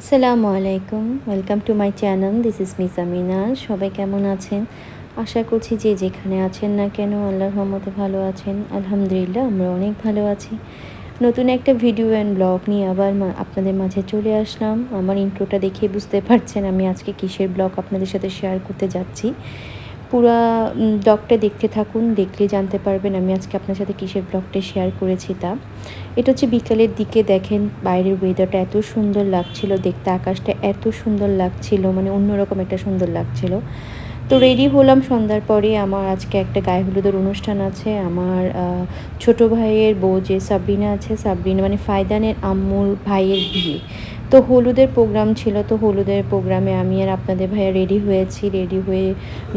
আসসালামু আলাইকুম welcome to my channel this is miss Amina সবাই কেমন আছেন? আশা করছি যে যেখানে আছেন না কেন, আল্লাহর রহমতে ভালো আছেন, আলহামদুলিল্লাহ আমরা অনেক ভালো আছি। নতুন একটা ভিডিও অ্যান্ড ব্লগ নিয়ে আবার আপনাদের মাঝে চলে আসলাম। আমার ইন্ট্রোটা দেখে বুঝতে পারছেন আমি আজকে কিসের ব্লগ আপনাদের সাথে শেয়ার করতে যাচ্ছি। পুরা ব্লগটা দেখতে থাকুন, দেখলে জানতে পারবেন আমি আজকে আপনার সাথে কিসের ব্লগটা শেয়ার করেছি তা। এটা হচ্ছে বিকালের দিকে দেখেন, বাইরের ওয়েদারটা এত সুন্দর লাগছিল, দেখতে আকাশটা এত সুন্দর লাগছিল মানে অন্যরকম একটা সুন্দর লাগছিল। তো রেডি হলাম সন্ধ্যার পরে। আমার আজকে একটা গায়ে হলুদের অনুষ্ঠান আছে। আমার ছোট ভাইয়ের বউ যে সাবরিনা আছে, সাবরিনা মানে ফায়দানের আম্মুর ভাইয়ের বিয়ে। তো হলুদের প্রোগ্রাম ছিল। তো হলুদের প্রোগ্রামে আমি আর আপনাদের ভাইয়া রেডি হয়েছি। রেডি হয়ে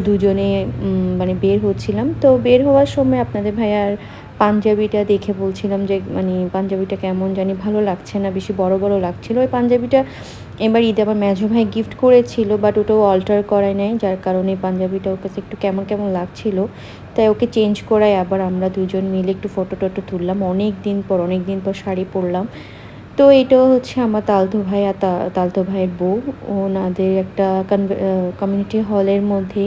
দুজনে মানে বের হচ্ছিলাম। তো বের হওয়ার সময় আপনাদের ভাইয়ার পাঞ্জাবিটা দেখে বলছিলাম যে মানে পাঞ্জাবিটা কেমন জানি ভালো লাগছে না, বেশি বড় বড় লাগছিল। ওই পাঞ্জাবিটা এবার ঈদে আমার মেজো ভাই গিফট করেছিল বাট ওটাও অল্টার করায় নাই, যার কারণে পাঞ্জাবিটা ওর কাছে একটু কেমন কেমন লাগছিল। তাই ওকে চেঞ্জ করায় আবার আমরা দুজন মিলে একটু ফটো টটো তুললাম। অনেক দিন পর, অনেক দিন পর শাড়ি পরলাম। তো এটাও হচ্ছে আমার তালতো ভাই আর তালতো ভাইয়ের বউ। ওনাদের একটা কমিউনিটি হলের মধ্যে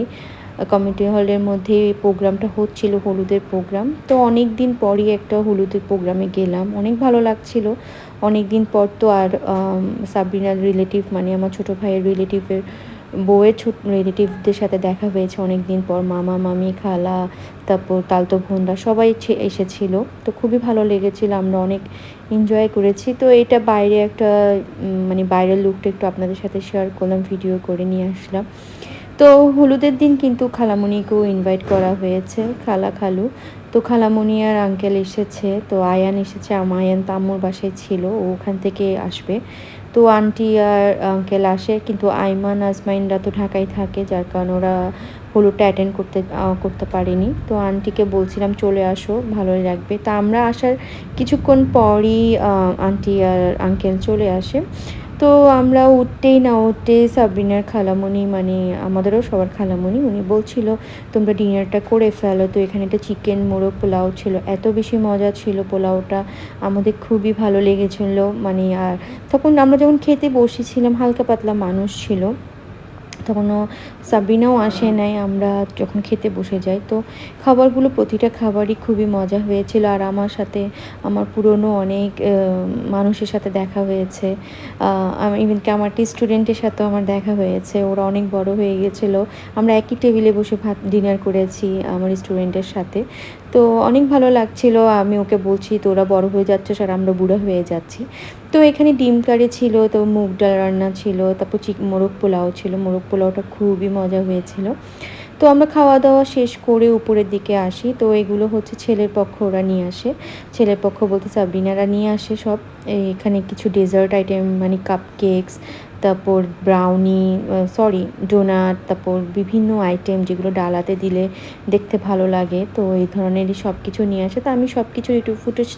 কমিউনিটি হলের মধ্যে প্রোগ্রামটা হচ্ছিল, হলুদের প্রোগ্রাম তো অনেক দিন পরই একটা হলুদের প্রোগ্রামে গেলাম। অনেক ভালো লাগছিল। অনেক দিন পর তো আর সাবরিনার রিলেটিভ মানে আমার ছোটো ভাইয়ের রিলেটিভের বউয়ের ছোট রিলেটিভদের সাথে দেখা হয়েছে অনেক দিন পর। মামা, মামি, খালা, তারপর তালতো বোনরা সবাই এসেছিল। তো খুবই ভালো লেগেছিল, আমরা অনেক এনজয় করেছি। তো এটা বাইরে একটা মানে বাইরের লুকটা একটু আপনাদের সাথে শেয়ার করলাম ভিডিও করে নিয়ে আসলাম। তো হলুদের দিন কিন্তু খালামণিকেও ইনভাইট করা হয়েছে, খালা খালু। তো খালামণি আর আঙ্কেল এসেছে, তো আয়ান এসেছে, আমার আয়ান তাম্মুর বাসায় ছিল, ও ওখান থেকে আসবে। তো আন্টি আর আঙ্কেল আসে, কিন্তু আইমান, আজমাইনরা তো ঢাকায় থাকে, যার কারণে ওরা হলুদটা অ্যাটেন্ড করতে করতে পারেনি। তো আন্টিকে বলছিলাম, চলে আসো, ভালোই লাগবে। তা আমরা আসার কিছুক্ষণ পরই আন্টি আর আঙ্কেল চলে আসে। তো আমরা উঠতেই না উঠতে সাবরিনার খালামণি মানে আমাদেরও সবার খালামণি উনি বলছিল, তোমরা ডিনারটা করে ফেলো। তো এখানে একটা চিকেন মোড়ো পোলাও ছিল, এত বেশি মজা ছিল পোলাওটা, আমাদের খুবই ভালো লেগেছিল মানে আর তখন আমরা যখন খেতে বসেছিলাম, হালকা পাতলা মানুষ ছিল তখনও সাবিনাও আসে নাই, আমরা যখন খেতে বসে যাই। তো খাবারগুলো প্রতিটা খাবারই খুবই মজা হয়েছিল আর আমার সাথে, আমার পুরনো অনেক মানুষের সাথে দেখা হয়েছে। ইভেনকি আমার স্টুডেন্টের সাথেও আমার দেখা হয়েছে, ওরা অনেক বড় হয়ে গেছিল। আমরা একই টেবিলে বসে ভাত ডিনার করেছি আমার স্টুডেন্টের সাথে। তো অনেক ভালো লাগছিল, আমি ওকে বলছি, তোরা বড় হয়ে যাচ্ছিস আর আমরা বুড়ো হয়ে যাচ্ছি। তো এখানে ডিম কারি ছিল, তো মুগ ডাল রান্না ছিল, তারপর চিক, মোরগ পোলাও ছিল। মোরগ পোলাওটা খুবই মজা হয়েছিল। তো আমরা খাওয়া দাওয়া শেষ করে উপরের দিকে আসি। তো এগুলো হচ্ছে ছেলের পক্ষ, ওরা নিয়ে আসে। ছেলের পক্ষ বলতে সাবরিনারা নিয়ে আসে সব। এখানে কিছু ডেজার্ট আইটেম মানে কাপ কেকস তারপর ব্রাউনি সরি ডোনাট তারপর বিভিন্ন আইটেম যেগুলো ডালাতে দিলে দেখতে ভালো লাগে। তো এই ধরনেরই সব কিছু নিয়ে আসে। তো আমি সব কিছু একটু ফুটেজ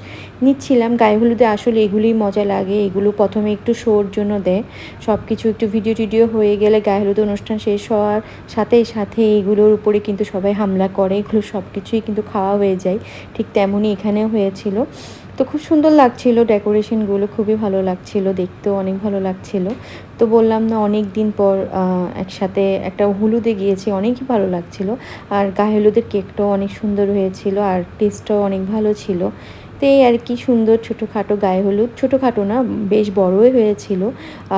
নিচ্ছিলাম। গায়ে হলুদে আসলে এগুলোই মজা লাগে। এগুলো প্রথমে একটু শোর জন্য দেয়। সব কিছু একটু ভিডিও টিডিও হয়ে গেলে গায়ে হলুদ অনুষ্ঠান শেষ হওয়ার সাথে সাথে এগুলোর উপরে কিন্তু সবাই হামলা করে। এগুলো সব কিছুই কিন্তু খাওয়া হয়ে যায়। ঠিক তেমনই এখানেও হয়েছিল। তো খুব সুন্দর লাগছিল ডেকোরেশনগুলো, খুবই ভালো লাগছিল, দেখতেও অনেক ভালো লাগছিল। তো বললাম না, অনেক দিন পর একসাথে একটা হলুদে গিয়েছি, অনেকই ভালো লাগছিল। আর গায়ে হলুদের কেকটাও অনেক সুন্দর হয়েছিল আর টেস্টটাও অনেক ভালো ছিল। তো এই আর কি সুন্দর ছোটোখাটো গায়ে হলুদ, ছোটোখাটো না, বেশ বড়ই হয়েছিল।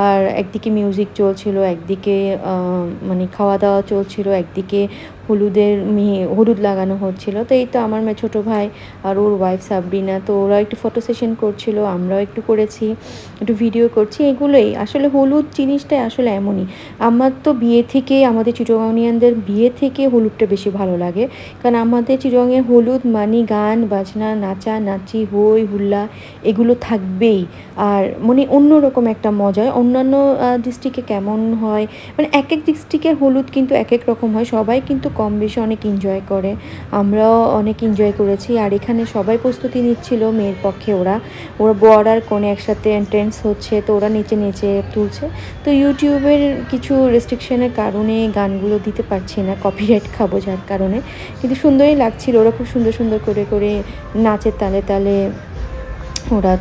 আর একদিকে মিউজিক চলছিল, একদিকে মানে খাওয়া দাওয়া চলছিল, একদিকে হলুদের মেয়ে হলুদ লাগানো হচ্ছিল। তো এই তো আমার মেয়ে ছোটো ভাই আর ওর ওয়াইফ সাবরিনা, তো ওরা একটু ফটো সেশন করছিল, আমরাও একটু করেছি, একটু ভিডিও করছি, এগুলোই। আসলে হলুদ জিনিসটাই আসলে এমনই। আমার তো বিয়ে থেকে, আমাদের চিটগাঁওনিয়ানদের বিয়ে থেকে হলুদটা বেশি ভালো লাগে। কারণ আমাদের চিটগাঁয়ের হলুদ মানে গান, বাজনা, নাচা, নাচি, হই, হুল্লা এগুলো থাকবেই। আর মানে অন্যরকম একটা মজা অন্যান্য ডিস্ট্রিক্টে কেমন হয়? মানে এক এক ডিস্ট্রিক্টের হলুদ কিন্তু এক এক রকম হয়। সবাই কিন্তু কম বেশি অনেক এনজয় করে। আমরাও অনেক এনজয় করেছি। আর এখানে সবাই প্রস্তুতি নিচ্ছিল মেয়ের পক্ষে ওরা। ওরা বর আর কোণে একসাথে এন্ট্রেন্স হচ্ছে, তো ওরা নিচে নিচে তুলছে। তো ইউটিউবের কিছু রেস্ট্রিকশনের কারণে গানগুলো দিতে পারছি না কপিরাইট খাব যার কারণে। কিন্তু সুন্দরই লাগছিল। ওরা খুব সুন্দর সুন্দর করে করে নাচের তালে তালে ওরা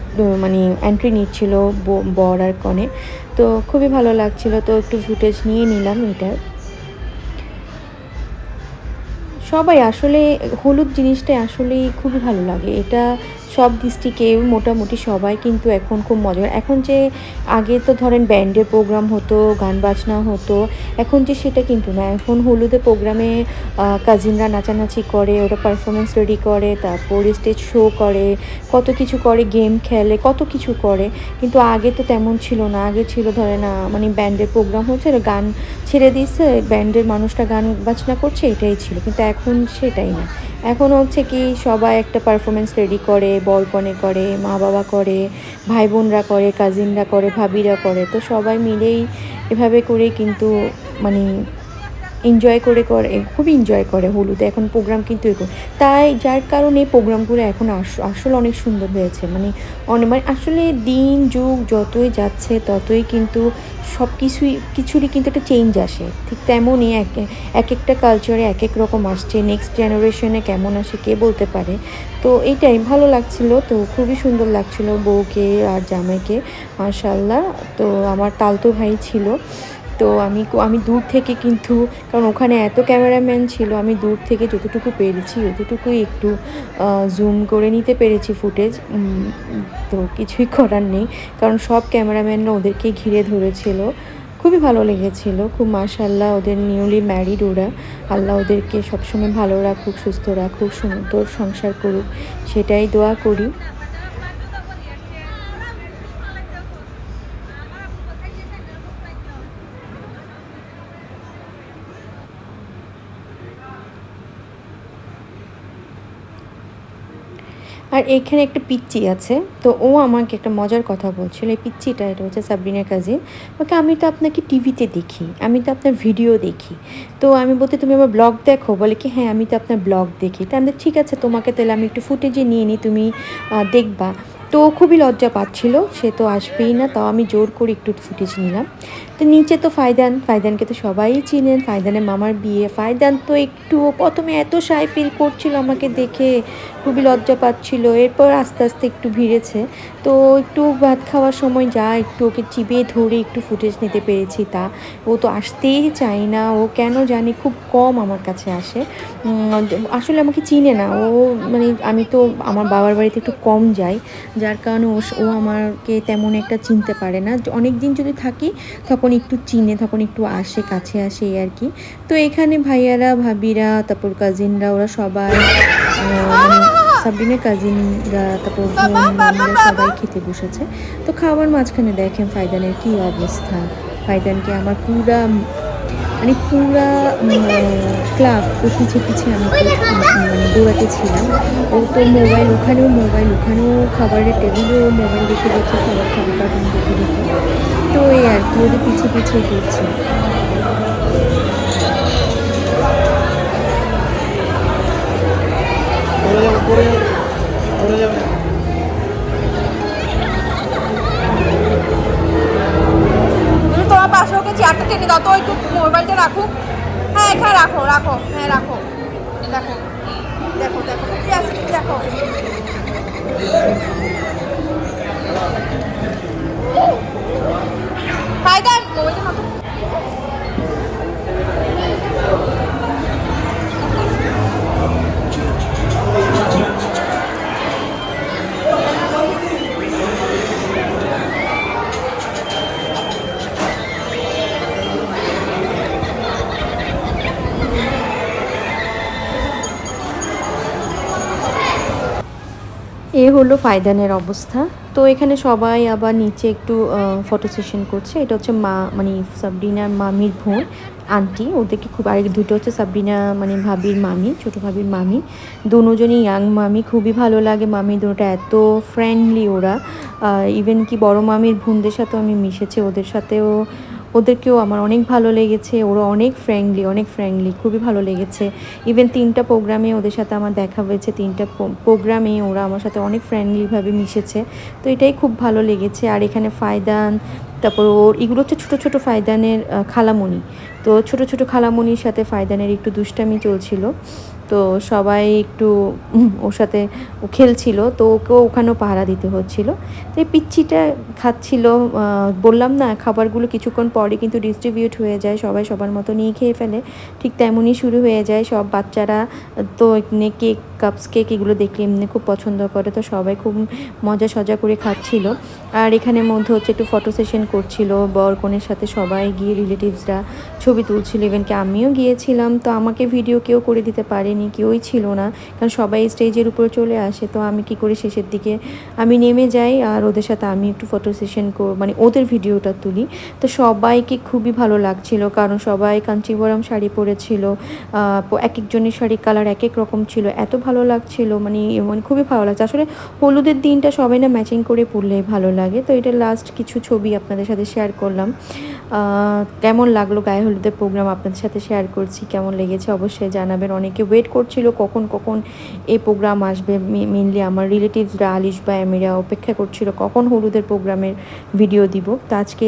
মানে এন্ট্রি নিচ্ছিল বর আর কনে তো খুবই ভালো লাগছিল। তো একটু ফুটেজ নিয়ে নিলাম এটার সবাই আসলে হলুদ জিনিসটা আসলেই খুবই ভালো লাগে। এটা সব ডিস্ট্রিক্টে মোটামুটি সবাই কিন্তু এখন খুব মজা করে। এখন যে আগে তো ধরেন ব্যান্ডের প্রোগ্রাম হতো, গান বাজনা হতো, এখন যে সেটা কিন্তু না। এখন হলুদে প্রোগ্রামে কাজিনরা নাচানাচি করে, ওরা পারফরমেন্স রেডি করে, তারপর স্টেজ শো করে, কত কিছু করে গেম খেলে, কত কিছু করে। কিন্তু আগে তো তেমন ছিল না। আগে ছিল ধরে না মানে ব্যান্ডের প্রোগ্রাম হচ্ছে গান ছেড়ে দিয়েছে, ব্যান্ডের মানুষটা গান বাজনা করছে, এটাই ছিল। কিন্তু এখন সেটাই না। এখন হচ্ছে কি সবাই একটা পারফরমেন্স রেডি করে, বর কনে করে, মা বাবা করে, ভাই বোনরা করে কাজিনরা করে, ভাবিরা করে। তো সবাই মিলেই এভাবে করে কিন্তু মানে এনজয় করে করে, খুবই এনজয় করে হলুদে এখন প্রোগ্রাম কিন্তু এরকম তাই যার কারণে প্রোগ্রামগুলো এখন আস- আসলে অনেক সুন্দর হয়েছে। মানে অনেক মানে আসলে দিন, যুগ যতই যাচ্ছে ততই কিন্তু সব কিছুই কিছুরই কিন্তু একটা চেঞ্জ আসে। ঠিক তেমনই এক এক একটা কালচারে এক এক রকম আসছে। নেক্সট জেনারেশনে কেমন আসে কে বলতে পারে। তো এইটাই ভালো লাগছিল। তো খুবই সুন্দর লাগছিল বউকে আর জামাইকে। মার্শাল্লাহ তো আমার তালতো ভাই ছিল। তো আমি আমি দূর থেকে কিন্তু, কারণ ওখানে এত ক্যামেরাম্যান ছিল, আমি দূর থেকে যতটুকু পেরেছি অতটুকুই একটু জুম করে নিতে পেরেছি ফুটেজ তো কিছুই করার নেই। কারণ সব ক্যামেরাম্যানরা ওদেরকে ঘিরে ধরেছিল। খুবই ভালো লেগেছিল, খুব মাশাল্লাহ ওদের নিউলি ম্যারিড ওরা। আল্লাহ ওদেরকে সবসময় ভালো রাখুক, সুস্থ রাখুক, সুন্দর সংসার করুক, সেটাই দোয়া করি। আর এইখানে একটা পিচ্চি আছে। তো ও আমাকে একটা মজার কথা বলছিল। এই পিচ্চিটা, এটা হচ্ছে সাবরিনা কাজিন ওকে, আমি তো আপনাকে টিভিতে দেখি। আমি তো আপনার ভিডিও দেখি। তো আমি বলতে তুমি আমার ব্লগ দেখো? বলে কি হ্যাঁ আমি তো আপনার ব্লগ দেখি। তা আমি ঠিক আছে, তোমাকে তাহলে আমি একটু ফুটেজে নিয়ে নিই, তুমি দেখবা। তো খুবই লজ্জা পাচ্ছিল। সে তো আসবেই না, তাও আমি জোর করে একটু ফুটেজ নিলাম। তো নিচে তো ফায়দান। ফায়দানকে তো সবাই চিনেন। ফায়দানের মামার বিয়ে। ফায়দান তো একটু প্রথমে এত সাই ফিল করছিল আমাকে দেখে। খুবই লজ্জা পাচ্ছিল। এরপর আস্তে আস্তে একটু ভিড়েছে। তো একটু ভাত খাওয়ার সময় যা, একটু ওকে চিবিয়ে ধরে একটু ফুটেজ নিতে পেরেছি তা। ও তো আসতেই চায় না। ও কেন জানি খুব কম আমার কাছে আসে। আসলে আমাকে চিনে না। ও মানে আমি তো, আমার বাবার বাড়িতে একটু কম যাই। যার কারণে ও ও আমাকে তেমন একটা চিনতে পারে না। অনেক দিন যদি থাকি, তখন একটু চিনে, তখন একটু আসে, কাছে আসে আর কি। তো এখানে ভাইয়ারা, ভাবিরা, তারপর কাজিনরা ওরা সবাই সাবিনের কাজিনরা তারপর সবাই খেতে বসেছে। তো খাওয়ার মাঝখানে দেখেন ফায়দানের কি অবস্থা। ফায়দানকে আমার পুরা মানে পুরা ক্লাব ও পিছিয়ে পিছিয়ে আমি মানে দৌড়াতে ছিলাম। ও তো মোবাইল ওখানেও মোবাইল ওখানেও খাবারের টেবিলেও মোবাইল দেখে দেখে খাবার খাবে কার্টুন দেখে দেখে। তো এই আর কি ওদের পিছিয়ে পিছিয়ে ঘুরছে পড়ে যাবে পড়ে যাবে। তোমার পাশে ওকে চেয়ারটা টেনে দাও, তো একটু মোবাইলটা রাখো। হ্যাঁ এখানে রাখো রাখো হ্যাঁ রাখো। দেখো দেখো দেখো, কি আছে দেখো। ফায়দা মোবাইলটা মাথা হলো ফায়দানের অবস্থা। তো এখানে সবাই আবার নিচে একটু ফটো সেশন করছে। এটা হচ্ছে মা মানে সাবরিনার মামির বোন, আন্টি। ওদেরকে খুব, আর দুটো হচ্ছে সাবরিনা মানে ভাবির মামি, ছোট ভাবির মামি। দুজনই ইয়াং মামি, খুবই ভালো লাগে মামি দুটোটা, এত ফ্রেন্ডলি ওরা। ইভেন কি বড় মামির বোনদের সাথেও আমি মিশেছি, ওদের সাথেও ওদেরকেও আমার অনেক ভালো লেগেছে ওরা অনেক ফ্রেন্ডলি অনেক ফ্রেন্ডলি খুবই ভালো লেগেছে। ইভেন তিনটা প্রোগ্রামে ওদের সাথে আমার দেখা হয়েছে তিনটা প্রোগ্রামে ওরা আমার সাথে অনেক ফ্রেন্ডলিভাবে মিশেছে। তো এটাই খুব ভালো লেগেছে। আর এখানে ফায়দান তারপর ওর এগুলো হচ্ছে ছোটো ছোটো ফায়দানের আহ, খালামণি তো ছোট ছোট খালামণির সাথে ফায়দানের একটু দুষ্টামি চলছিল। তো সবাই একটু ওর সাথে খেলছিল, তো ওকেও ওখানেও পাহারা দিতে হচ্ছিল। তো এই পিচ্ছিটা খাচ্ছিল বললাম না, খাবারগুলো কিছুক্ষণ পরে কিন্তু ডিস্ট্রিবিউট হয়ে যায়, সবাই সবার মতো নিয়ে খেয়ে ফেলে। ঠিক তেমনই শুরু হয়ে যায়, সব বাচ্চারা তো এখানে কেক কাপস কেক এগুলো দেখলে এমনি খুব পছন্দ করে, তো সবাই খুব মজা সজা করে খাচ্ছিল। আর এখানে মধ্যে হচ্ছে একটু ফটো সেশন করছিল বর কনের সাথে সবাই গিয়ে রিলেটিভসরা ছবি তুলছিল ইভেনকি আমিও গিয়েছিলাম, তো আমাকে ভিডিও কেউ করে দিতে পারেনি। কেউই ছিল না। কারণ সবাই স্টেজের উপরে চলে আসে। তো আমি কি করে শেষের দিকে আমি নেমে যাই আর ওদের সাথে আমি একটু ফটো সেশন মানে ওদের ভিডিওটা তুলি। তো সবাইকে খুবই ভালো লাগছিল। কারণ সবাই কাঞ্চিবরম শাড়ি পরেছিল। এক একজনের শাড়ির কালার এক এক রকম ছিল। এত ভালো লাগছিল। মানে মানে খুবই ভালো লাগছে। আসলে হলুদের দিনটা সবাই না ম্যাচিং করে পরলে ভালো লাগে। তো এটা লাস্ট কিছু ছবি আপনাদের সাথে শেয়ার করলাম। কেমন লাগল গায়ে হলুদের প্রোগ্রাম আপনাদের সাথে শেয়ার করছি? কেমন লেগেছে? অবশ্যই জানাবেন। অনেকে ওয়েট করছিল কখন কখন এই প্রোগ্রাম আসবে। মেনলি আমার রিলেটিভসরা আলিশ বা অ্যামিরা অপেক্ষা করছিল কখন হলুদের প্রোগ্রামের ভিডিও দিব। তো আজকে